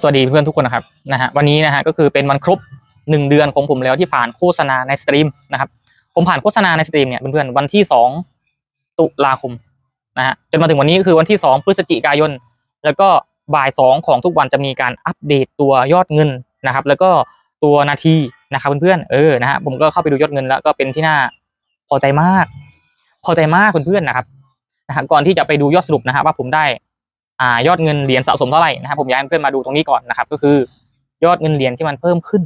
สวัสดีเพื่อนทุกคนนะครับนะฮะวันนี้นะฮะก็คือเป็นวันครบหนึ่งเดือนของผมแล้วที่ผ่านโฆษณาในสตรีมนะครับผมผ่านโฆษณาในสตรีมเนี่ยเพื่อนๆวันที่สองตุลาคมนะฮะจนมาถึงวันนี้ก็คือวันที่สองพฤศจิกายน แล้วก็บ่ายสองของทุกวันจะมีการอัปเดตตัวยอดเงินนะครับ แล้วก็ตัวนาทีนะครับเพื่อนๆเออนะฮะผมก็เข้าไปดูยอดเงินแล้วก็เป็นที่น่าพอใจมาก พอใจมากเพื่อนๆนะครับนะฮะก่อนที่จะไปดูยอดสรุปนะฮะว่าผมได้ ยอดเงินเหรียญสะสมเท่าไหร่นะครับผมอยากให้เพื่อนมาดูตรงนี้ก่อนนะครับ ก็คือยอดเงินเหรียญที่มันเพิ่มขึ้น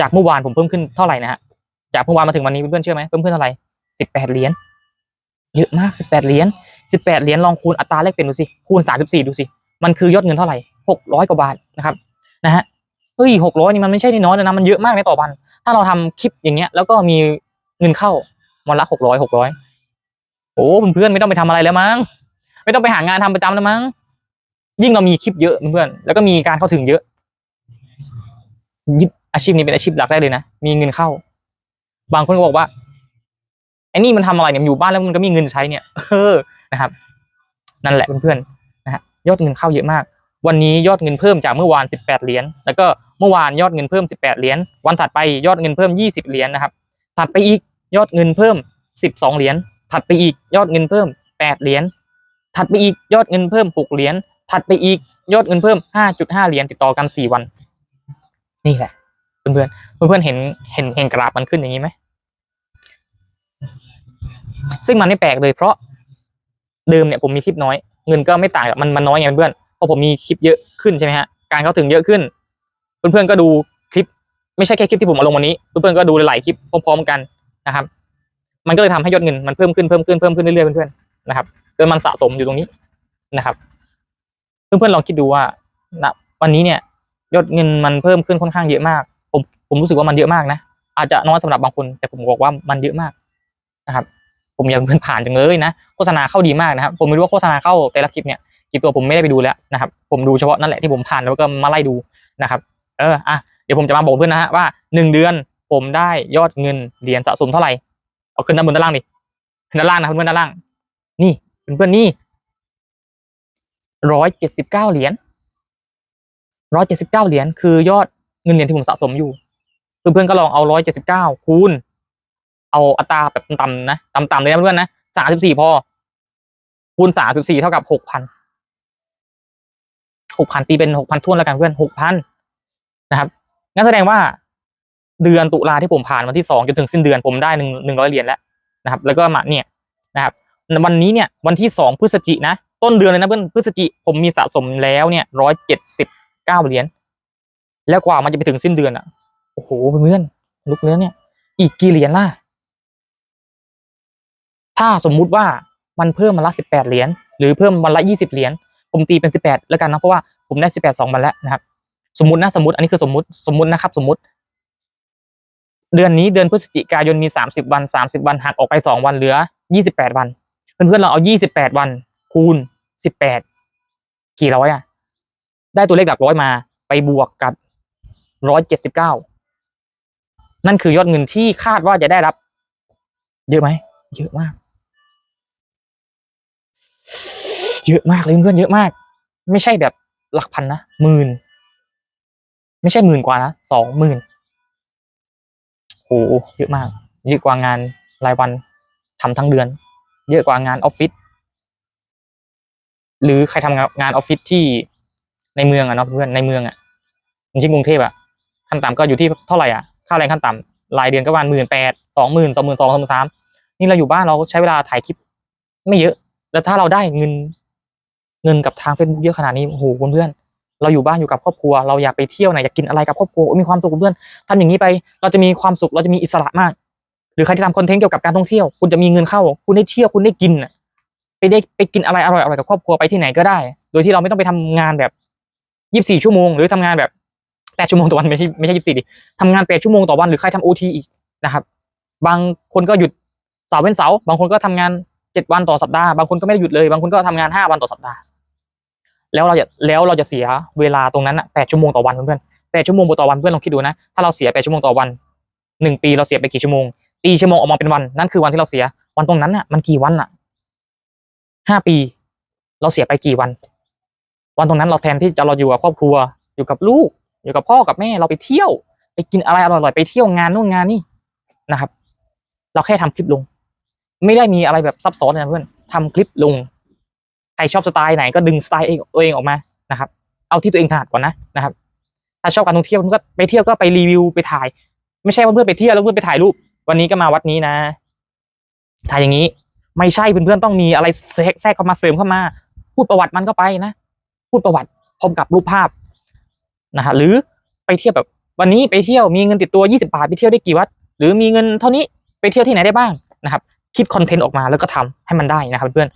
จากเมื่อวานผมเพิ่มขึ้นเท่าไหร่นะฮะจากเมื่อวานมาถึงวันนี้เพื่อนๆเชื่อไหมเพิ่มขึ้นเท่าไหร่สิบแปดเหรียญเยอะมากสิบแปดเหรียญสิบแปดเหรียญลองคูณอัตราแลกเปลี่ยนดูสิคูณสามสิบสี่ดูสิมันคือยอดเงินเท่าไหร่หกร้อยกว่าบาทนะครับนะฮะเฮ้ยหกร้อยนี่มันไม่ใช่น้อยเลยนะมันเยอะมากในต่อวัน ถ้าเราทำคลิปอย่างเงี้ย แล้วก็มีเงินเข้าวันละหกร้อยหกร้อยโอ้เพื่อนๆไม่ต้องไปทำอะไรแล้วมั้ง ไม่ต้องไปหางานทำประจำแล้วมั้ง ยิ่งเรามีคลิปเยอะเพื่อนแล้วก็มีการเข้าถึงเยอะยึดอาชีพนี้เป็นอาชีพหลักได้เลยนะมีเงินเข้า บางคนก็บอกว่าไอ้นี่มันทำอะไรเนี่ยอยู่บ้านแล้วมันก็มีเงินใช้เนี่ยเออนะครับ นั่นแหละเพื่อนๆนะฮะยอดเงินเข้าเยอะมาก วันนี้ยอดเงินเพิ่มจากเมื่อวาน18เหรียญแล้วก็เมื่อวานยอดเงินเพิ่ม18เหรียญวันถัดไปยอดเงินเพิ่ม20เหรียญนะครับถัดไปอีกยอดเงินเพิ่ม12เหรียญถัดไปอีกยอดเงินเพิ่ม8เหรียญ ถัดไปอีกยอดเงินเพิ่มหกเหรียญถัดไปอีกยอดเงินเพิ่มห้าจุดห้าเหรียญติดต่อกันสี่วัน นี่แหละเพื่อนเพื่อนเพื่อนเพื่อนเห็นเห็นเห็นกราฟมันขึ้นอย่างนี้ไหมซึ่งมันไม่แปลกเลยเพราะเดิมเนี่ยผมมีคลิปน้อย เงินก็ไม่ต่างมันมันน้อยไงเพื่อนเพราะผมมีคลิปเยอะขึ้นใช่ไหมฮะการเข้าถึงเยอะขึ้น เพื่อนๆก็ดูคลิป ไม่ใช่แค่คลิปที่ผมมาลงวันนี้ เพื่อนๆก็ดูหลายๆคลิปพร้อมๆกันนะครับ มันก็เลยทำให้ยอดเงินมันเพิ่มขึ้นเพิ่มขึ้นเพิ่มขึ้นเรื่อยๆเพื่อนๆนะครับ จนมันสะสมอยู่ตรงนี้นะครับ เพื่อนๆลองคิดดูว่าณวันนี้เนี่ยยอดเงินมันเพิ่มขึ้นค่อนข้างเยอะมาก ผมผมรู้สึกว่ามันเยอะมากนะอาจจะน้อยสำหรับบางคน แต่ผมบอกว่ามันเยอะมากนะครับ ผมอยากเพื่อนผ่านจังเลยนะโฆษณาเข้าดีมากนะครับ ผมไม่รู้ว่าโฆษณาเข้าแต่ละคลิปเนี่ยกี่ตัวผมไม่ได้ไปดูแล้วนะครับ ผมดูเฉพาะนั่นแหละที่ผมผ่านแล้วก็มาไล่ดูนะครับ เอออะเดี๋ยวผมจะมาบอกเพื่อนนะฮะว่าหนึ่งเดือนผมได้ยอดเงินเหรียญสะสมเท่าไหร่เอาขึ้นด้านบนด้านล่างดิด้านล่างนะเพื่อนๆด้านล่าง นี่ เพื่อนๆนี่ร้อยเจ็ดสิบเก้าเหรียญร้อยเจ็ดสิบเก้าเหรียญคือยอดเงินเหรียญที่ผมสะสมอยู่ เพื่อนๆก็ลองเอาร้อยเจ็ดสิบเก้าคูณ เอาอัตราแบบต่ำๆนะต่ำๆเลยนะเพื่อนๆนะสามสิบสี่พอ คูณสามสิบสี่เท่ากับหกพันหกพันตีเป็นหกพันทุนแล้วกันเพื่อนหกพันนะครับงั้นแสดงว่าเดือนตุลาที่ผมผ่านวันที่สองจนถึงสิ้นเดือนผมได้หนึ่งหนึ่งร้อยเหรียญแล้วนะครับ แล้วก็มาเนี่ยนะครับ วันนี้เนี่ยวันที่สองพฤศจินะ ต้นเดือนเลยนะเพื่อนพฤศจิผมมีสะสมแล้วเนี่ยร้อยเจ็ดสิบเก้าเหรียญแล้วกว่ามันจะไปถึงสิ้นเดือนอะโอ้โหเพื่อนลุกเนื้อเนี่ย อีกกี่เหรียญล่ะ ถ้าสมมุติว่ามันเพิ่มมาละสิบแปดเหรียญหรือเพิ่มวันละยี่สิบเหรียญผมตีเป็นสิบแปดแล้วกันนะเพราะว่าผมได้สิบแปดสองวันแล้วนะครับ สมมตินะสมมติอันนี้คือสมมติสมมตินะครับ สมมติ เดือนนี้เดือนพฤศจิกายนมีสามสิบวันสามสิบวันหักออกไปสองวันเหลือยี่สิบแปดวัน เพื่อนๆเราเอายี่สิบแปดวัน คูณสิบแปดกี่ร้อยอะ ได้ตัวเลขหลักร้อยมาไปบวกกับร้อยเจ็ดสิบเก้านั่นคือยอดเงินที่คาดว่าจะได้รับ เยอะไหมเยอะมาก เยอะมากเลยเพื่อนเยอะมาก ไม่ใช่แบบหลักพันนะหมื่นไม่ใช่หมื่นกว่านะสองหมื่นโหเยอะมากเยอะกว่างานรายวันทำทั้งเดือน เยอะกว่างานออฟฟิศหรือใครทำงานงานออฟฟิศที่ในเมืองอะเนาะเพื่อนในเมืองอะอย่างเช่นกรุงเทพอะขั้นต่ำก็อยู่ที่เท่าไหร่อะค่าแรงขั้นต่ำรายเดือนก็ประมาณหมื่นแปดสองหมื่นสองหมื่นสองสองหมื่นสามนี่เราอยู่บ้านเราใช้เวลาถ่ายคลิป ไม่เยอะ แล้วถ้าเราได้เงิน เงินกับทางเฟซบุ๊กเยอะขนาดนี้โอ้โหเพื่อนเราอยู่บ้านอยู่กับครอบครัว เราอยากไปเที่ยวไหนอยากกินอะไรกับครอบครัวมีความสุขเพื่อนทำอย่างนี้ไป เราจะมีความสุขเราจะมีอิสระมาก รือใครที่ทำคอนเทนต์เกี่ยวกับการท่องเที่ยว คุณจะมีเงินเข้า คุณได้เที่ยวคุณได้กินไปได้ไปกินอะไรอร่อยอร่อยกับครอบครัวไปที่ไหนก็ได้ โดยที่เราไม่ต้องไปทำงานแบบยี่สิบสี่ชั่วโมง หรือทำงานแบบแปดชั่วโมงต่อวันไม่ใช่ไม่ใช่ยี่สิบสี่ดิทำงานแปดชั่วโมงต่อวันหรือใครทำโอทีอีกนะครับ บางคนก็หยุดเสาร์เว้นเสาร์บางคนก็ทำงานเจ็ดวันต่อสัปดาห์บางคนก็ไม่ได้หยุดเลย บางคนก็ทำงานห้าวันต่อสัปดาห์ แล้วเราจะแล้วเราจะเสียเวลาตรงนั้นอะแปดชั่วโมงต่อวันเพื่อนแปดชั่วโมงต่อวันเพื่อนลองคิดดูนะถ้าเราเสียแปดชั่วโมงต่อวันหนึ่งปีเราเสียไปกี่ชั่วโมง ตีชั่วโมงออกมาเป็นวัน นั่นคือวันที่เราเสีย วันตรงนั้นอะ มันกี่วันอะห้าปี เราเสียไปกี่วัน วันตรงนั้นเราแทนที่จะเราอยู่กับครอบครัว อยู่กับลูก อยู่กับพ่อกับแม่เราไปเที่ยว ไปกินอะไรอร่อยๆไปเที่ยวงานนู่นงานนี่นะครับ เราแค่ทำคลิปลง ไม่ได้มีอะไรแบบซับซ้อนนะเพื่อนทำคลิปลงใครชอบสไตล์ไหนก็ดึงสไตล์เองตัวเองออกมานะครับ เอาที่ตัวเองถนัดก่อนนะนะครับ ถ้าชอบการท่องเที่ยวก็ไปเที่ยวก็ไปรีวิวไปถ่าย ไม่ใช่ว่าเพื่อนไปเที่ยวแล้วเพื่อนไปถ่ายรูป วันนี้ก็มาวัดนี้นะถ่ายอย่างนี้ ไม่ใช่เพื่อนๆต้องมีอะไรแทรกแทรกเข้ามาเสริมเข้ามา พูดประวัติมันเข้าไปนะพูดประวัติพร้อมกับรูปภาพนะฮะหรือไปเที่ยวแบบ วันนี้ไปเที่ยวมีเงินติดตัว 20 บาทไปเที่ยวได้กี่วัด หรือมีเงินเท่านี้ไปเที่ยวที่ไหนได้บ้างนะครับคิดคอนเทนต์ออกมาแล้วก็ทำให้มันได้นะครับเพื่อน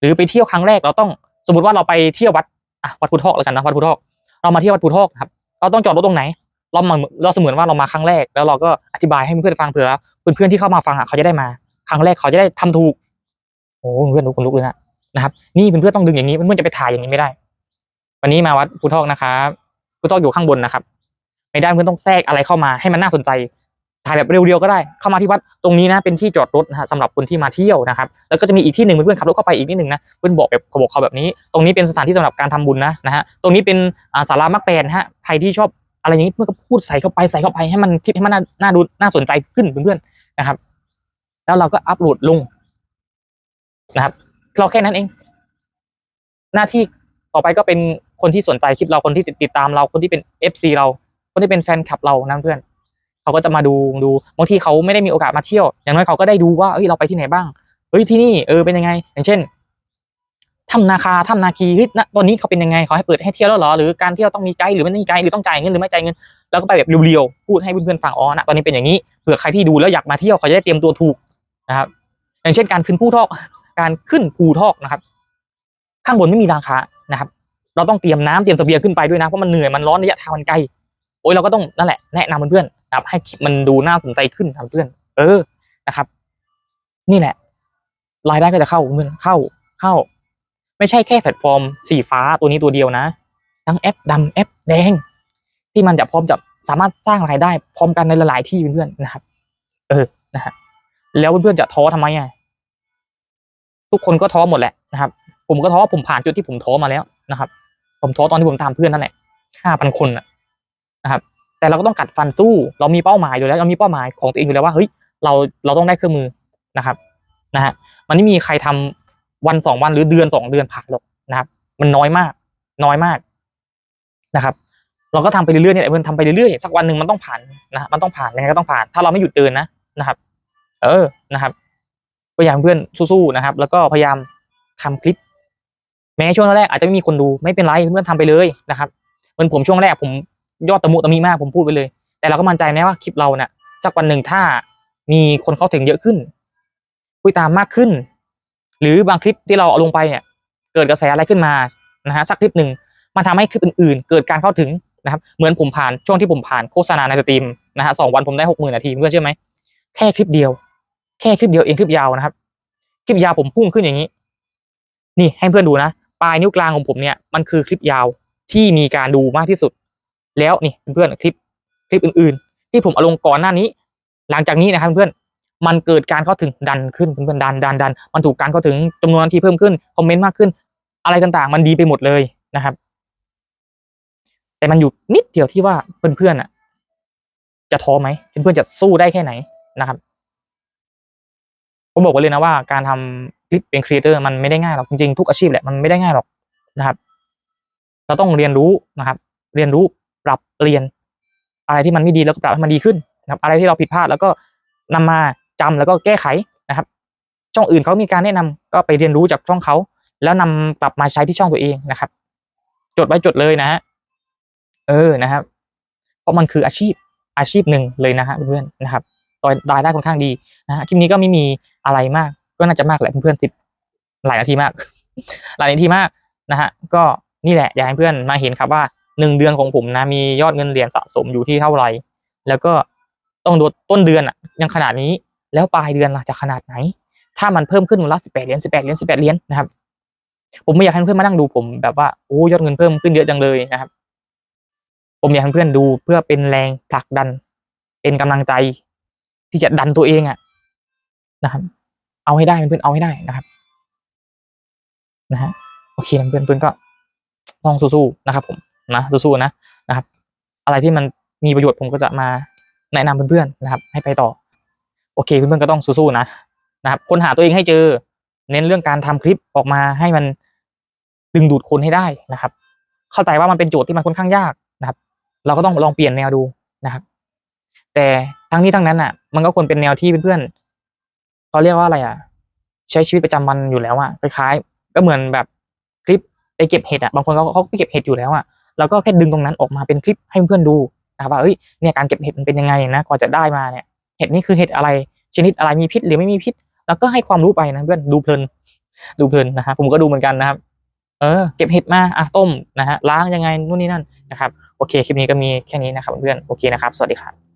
หรือไปเที่ยวครั้งแรกเราต้องสมมติว่าเราไปเที่ยววัดอะวัดพุทธอกแล้วกันนะวัดพุทธอกเรามาเที่ยววัดพุทธอกครับ เราต้องจอดรถตรงไหน เรามาเราเสมือนว่าเรามาครั้งแรก แล้วเราก็อธิบายให้เพื่อนฟังเผื่อเพื่อนๆที่เข้ามาฟังอะเขาจะได้มา ครั้งแรกเขาจะได้ทำถูกโอ้เพื่อนลุกคนลุกเลยนะนะครับ นี่เพื่อนๆต้องดึงอย่างนี้เพื่อนๆจะไปถ่ายอย่างนี้ไม่ได้ วันนี้มาวัดพุทอกนะครับพุทอกอยู่ข้างบนนะครับ ไม่ได้เพื่อนต้องแทรกอะไรเข้ามาให้มันน่าสนใจถ่ายแบบเรียวๆก็ได้ เข้ามาที่วัดตรงนี้นะ เป็นที่จอดรถนะฮะสำหรับคนที่มาเที่ยวนะครับ แล้วก็จะมีอีกที่หนึ่งเพื่อนๆขับรถเข้าไปอีกนิดหนึ่งนะเพื่อนบอกแบบเขาบอกเขาแบบนี้ ตรงนี้เป็นสถานที่สำหรับการทำบุญนะนะฮะตรงนี้เป็นศาลามักแปนฮะใครที่ชอบ อะไรอย่างนี้เพื่อนก็พูดใส่เข้าไปใส่เข้าไปให้มันคลิปให้มันน่าน่าดูน่าสนใจขึ้นเพื่อนๆนะครับ แล้วเราก็อัปโหลดลงนะครับ เราแค่นั้นเอง หน้าที่ต่อไปก็เป็นคนที่สนใจคลิปเราคนที่ติดตามเราคนที่เป็นเอฟซีเรา คนที่เป็นแฟนคลับเรานะเพื่อนเขาก็จะมาดูดูบางทีเขาไม่ได้มีโอกาสมาเที่ยว อย่างน้อยเขาก็ได้ดูว่าเฮ้ยเราไปที่ไหนบ้างเฮ้ยที่นี่เออเป็นยังไง อย่างเช่น ถ้ำนาคาถ้ำนาคีเฮ้ยตอนนี้เขาเป็นยังไงเขาให้เปิดให้เที่ยวแล้วหรอหรือการเที่ยวต้องมีไกด์หรือไม่ต้องมีไกด์หรือต้องจ่ายเงินหรือไม่จ่ายเงินแล้วก็ไปแบบเรียวๆพูดให้เพื่อนๆฟังอ๋อณตอนนี้เป็นอย่างนี้เผื่อใครที่ดูแล้วอยากมาเที่ยวเขาจะได้เตรียมตัวถูกนะครับ อย่างเช่นการขึ้นภูทอก การขึ้นภูทอกนะครับ ข้างบนไม่มีราคานะครับ เราต้องเตรียมน้ำเตรียมเสบียงขึ้นไปด้วยนะเพราะมันเหนื่อยมันร้อนระยะทางมันไกลโอ้ยเราก็ต้องนั่นแหละแนะนำเพื่อนๆนะครับ ให้คลิปมันดูน่าสนใจขึ้นทำเพื่อน เออนะครับ นี่แหละรายได้ก็จะเข้าเพื่อนเข้าเข้า ไม่ใช่แค่แพลตฟอร์มสีฟ้าตัวนี้ตัวเดียวนะ ทั้งแอปดำแอปแดง ที่มันจะพร้อมจะสามารถสร้างรายได้พร้อมกันในหลายๆที่เพื่อนๆนะครับ เออนะฮะแล้วเพื่อนๆจะท้อทำไมอะทุกคนก็ท้อหมดแหละนะครับ ผมก็ท้อผมผ่านจุดที่ผมท้อมาแล้วนะครับ ผมท้อตอนที่ผมตามเพื่อนนั่นแหละห้าพันคนนะนะครับ แต่เราก็ต้องกัดฟันสู้ เรามีเป้าหมายอยู่แล้ว เรามีเป้าหมายของตัวเองอยู่แล้วว่าเฮ้ยเราเราต้องได้เครื่องมือนะครับ นะฮะมันไม่มีใครทำ วันสองวันหรือเดือนสองเดือนผ่านหรอกนะครับ มันน้อยมาก น้อยมากนะครับ เราก็ทำไปเรื่อยๆเนี่ยเพื่อนทำไปเรื่อยๆสักวันหนึ่งมันต้องผ่านนะมันต้องผ่านยังไงก็ต้องผ่าน ถ้าเราไม่หยุดเดินนะนะครับ เออนะครับก็อยากให้เพื่อนสู้ๆนะครับ แล้วก็พยายามทำคลิป แม้ช่วงแรกอาจจะไม่มีคนดูไม่เป็นไรเพื่อนๆทำไปเลยนะครับเหมือนผมช่วงแรกผมยอดตะมุตะมีมากผมพูดไปเลย แต่เราก็มั่นใจนะว่าคลิปเราเนี่ยสักวันหนึ่งถ้ามีคนเข้าถึงเยอะขึ้นคุยตามมากขึ้น หรือบางคลิปที่เราเอาลงไปเนี่ย เกิดกระแสอะไรขึ้นมานะฮะสักคลิปหนึ่งมันทำให้คลิปอื่นๆ เกิดการเข้าถึงนะครับเหมือนผมผ่านช่วงที่ผมผ่านโฆษณาในสตรีมนะฮะสองวันผมได้หกหมื่นนาทีเพื่อนเชื่อไหมแค่คลิปเดียว แค่คลิปเดียวเองคลิปยาวนะครับ คลิปยาวผมพุ่งขึ้นอย่างนี้ นี่ให้เพื่อนดูนะปลายนิ้วกลางของผมเนี่ยมันคือคลิปยาวที่มีการดูมากที่สุด แล้วนี่เพื่อนๆคลิปคลิปอื่น ๆ ที่ผมเอาลงก่อนหน้านี้ หลังจากนี้นะครับเพื่อน มันเกิดการเข้าถึงดันขึ้นเพื่อนดันดันดัน มันถูกการเข้าถึงจำนวนที่เพิ่มขึ้นคอมเมนต์มากขึ้น อะไรต่างๆ มันดีไปหมดเลยนะครับ แต่มันอยู่นิดเดียวที่ว่าเพื่อนๆอะ จะท้อไหมเพื่อนๆจะสู้ได้แค่ไหนนะครับผมบอกไว้เลยนะว่าการทำคลิปเป็นครีเอเตอร์มันไม่ได้ง่ายหรอกจริงๆทุกอาชีพแหละมันไม่ได้ง่ายหรอกนะครับ เราต้องเรียนรู้นะครับ เรียนรู้ปรับเปลี่ยน อะไรที่มันไม่ดีแล้วก็ปรับให้มันดีขึ้นนะครับ อะไรที่เราผิดพลาดแล้วก็นำมา จำแล้วก็แก้ไขนะครับ ช่องอื่นเขามีการแนะนำก็ไปเรียนรู้จากช่องเขา แล้วนำกลับมาใช้ที่ช่องตัวเองนะครับ จดไว้จดเลยนะฮะเออนะครับ เพราะมันคืออาชีพอาชีพหนึ่งเลยนะฮะเพื่อนๆนะครับรายได้ค่อนข้างดีนะฮะคลิปนี้ก็ไม่มีอะไรมาก ก็น่าจะมากแหละเพื่อนๆสิบหลายนาทีมาก หลายนาทีมากนะฮะก็นี่แหละอยากให้เพื่อนมาเห็นครับว่าหนึ่งเดือนของผมนะมียอดเงินเหรียญสะสมอยู่ที่เท่าไหร่แล้วก็ต้องดูต้นเดือนอะยังขนาดนี้ แล้วปลายเดือนล่ะจะขนาดไหน ถ้ามันเพิ่มขึ้นวันละสิบแปดเหรียญสิบแปดเหรียญสิบแปดเหรียญนะครับ ผมไม่อยากให้เพื่อนมานั่งดูผมแบบว่าโอ้ยอดเงินเพิ่มขึ้นเยอะจังเลยนะครับ ผมอยากให้เพื่อนดูเพื่อเป็นแรงผลักดัน เป็นกำลังใจที่จะดันตัวเองอะนะครับ เอาให้ได้เพื่อนเอาให้ได้นะครับ นะฮะโอเคเพื่อนเพื่อนก็ต้องสู้ๆนะครับ ผมนะสู้ๆนะนะครับ อะไรที่มันมีประโยชน์ผมก็จะมาแนะนำเพื่อนๆนะครับ ให้ไปต่อ โอเคเพื่อนๆก็ต้องสู้ๆนะนะครับค้นหาตัวเองให้เจอ เน้นเรื่องการทำคลิปออกมาให้มันดึงดูดคนให้ได้นะครับ เข้าใจว่ามันเป็นโจทย์ที่มันค่อนข้างยากนะครับ เราก็ต้องลองเปลี่ยนแนวดูนะครับ แต่ทั้งนี้ทั้งนั้นอะ มันก็ควรเป็นแนวที่เพื่อนๆเขาเรียกว่าอะไรอะ ใช้ชีวิตประจำวันอยู่แล้วอะคล้ายๆก็เหมือนแบบคลิปไปเก็บเห็ดอะบางคนเขาเขาไปเก็บเห็ดอยู่แล้วอะเราก็แค่ดึงตรงนั้นออกมาเป็นคลิปให้เพื่อนๆดูนะครับว่าเอ้ยเนี่ยการเก็บเห็ดมันเป็นยังไงนะกว่าจะได้มาเนี่ย เห็ดนี่คือเห็ดอะไร ชนิดอะไรมีพิษหรือไม่มีพิษ แล้วก็ให้ความรู้ไปนะเพื่อนดูเพลิน ดูเพลินนะฮะผมก็ดูเหมือนกันนะครับ เออ เก็บเห็ดมาอะต้มนะฮะล้างยังไงนู่นนี่นั่นนะครับโอเคคลิปนี้ก็มีแค่นี้นะครับเพื่อนโอเคนะครับ สวัสดีครับ